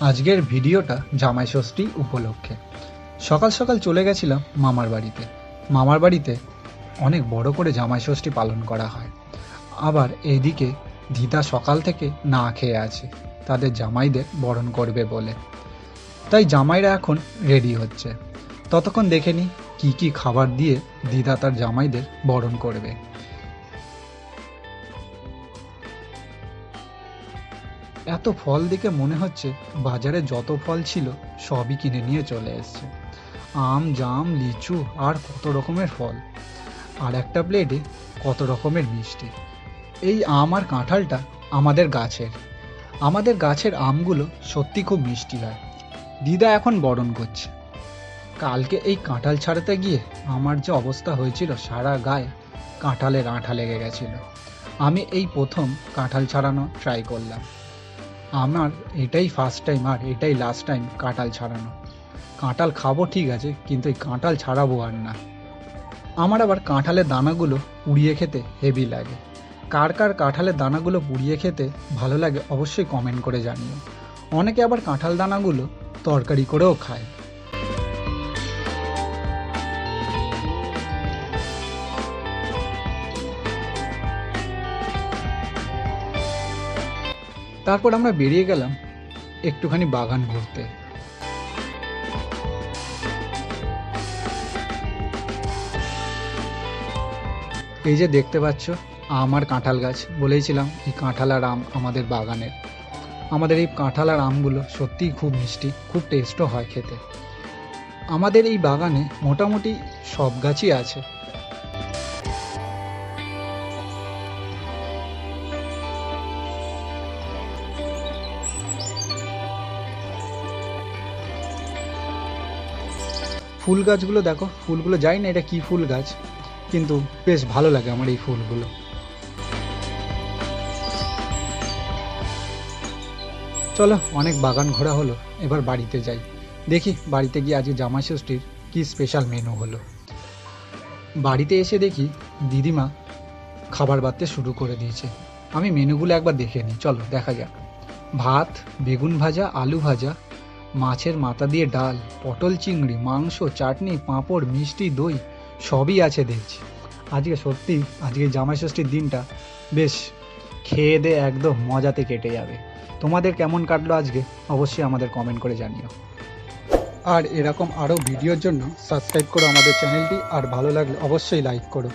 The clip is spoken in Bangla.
আজকের ভিডিওটা জামাই ষষ্ঠী উপলক্ষে। সকাল সকাল চলে গেছিলাম মামার বাড়িতে। মামার বাড়িতে অনেক বড় করে জামাই ষষ্ঠী পালন করা হয়। আবার এইদিকে দিদা সকাল থেকে না খেয়ে আছে, তাদের জামাইদের বরণ করবে বলে। তাই জামাইরা এখন রেডি হচ্ছে। ততক্ষণ দেখে নি কী কী খাবার দিয়ে দিদা তার জামাইদের বরণ করবে। এত ফল দেখে মনে হচ্ছে বাজারে যত ফল ছিল সবই কিনে নিয়ে চলে এসছে। আম, জাম, লিচু আর কত রকমের ফল। আর একটা প্লেটে কত রকমের মিষ্টি। এই আম আর কাঁঠালটা আমাদের গাছের। আমাদের গাছের আমগুলো সত্যি খুব মিষ্টি হয়। দিদা এখন বরণ করছে। কালকে এই কাঁঠাল ছাড়াতে গিয়ে আমার যে অবস্থা হয়েছিল সারা গায়ে কাঁঠালের আঠা লেগে গেছিল। আমি এই প্রথম কাঁঠাল ছাড়ানো ট্রাই করলাম। আমার এটাই ফার্স্ট টাইম আর এটাই লাস্ট টাইম কাঁটাল ছাড়ানো। কাঁটাল খাব ঠিক আছে, কিন্তু এই কাঁটাল ছাড়াবো আর না। আমার আবার কাঁঠালের দানাগুলো পুড়িয়ে খেতে হেভি লাগে। কার কার কাঁঠালের দানাগুলো পুড়িয়ে খেতে ভালো লাগে অবশ্যই কমেন্ট করে জানিও। অনেকে আবার কাঁঠাল দানাগুলো তরকারি করেও খায়। তারপর আমরা বেরিয়ে গেলাম একটুখানি বাগান ঘুরতে। এই যে দেখতে পাচ্ছ আমার কাঁঠাল গাছ, বলেইছিলাম এই কাঁঠাল আর আম আমাদের বাগানের। আমাদের এই কাঁঠাল আর আমগুলো সত্যিই খুব মিষ্টি, খুব টেস্টও হয় খেতে। আমাদের এই বাগানে মোটামুটি সব গাছই আছে। ফুল গাছগুলো দেখো, ফুলগুলো যাই না, এটা কি ফুল গাছ? কিন্তু বেশ ভালো লাগে আমার এই ফুলগুলো। চলো, অনেক বাগান ঘোরা হলো, এবার বাড়িতে যাই। দেখি বাড়িতে গিয়ে আজকে জামাই ষষ্ঠীর কি স্পেশাল মেনু হলো। বাড়িতে এসে দেখি দিদিমা খাবার বাড়তে শুরু করে দিয়েছে। আমি মেনুগুলো একবার দেখে নিই, চলো, দেখা যাক। ভাত, বেগুন ভাজা, আলু ভাজা মাছের মাথা দিয়ে ডাল, পটল চিংড়ি, মাংস, চাটনি, পাঁপড়, মিষ্টি, দই, সবই আছে দেখছি। আজকে সত্যি, আজকে জামাই ষষ্ঠীর দিনটা বেশ খেয়ে দে একদম মজাতে কেটে যাবে। তোমাদের কেমন কাটলো আজকে? অবশ্যই আমাদের কমেন্ট করে জানিও। আর এরকম আরও ভিডিওর জন্য সাবস্ক্রাইব করো আমাদের চ্যানেলটি আর ভালো লাগলে অবশ্যই লাইক করো।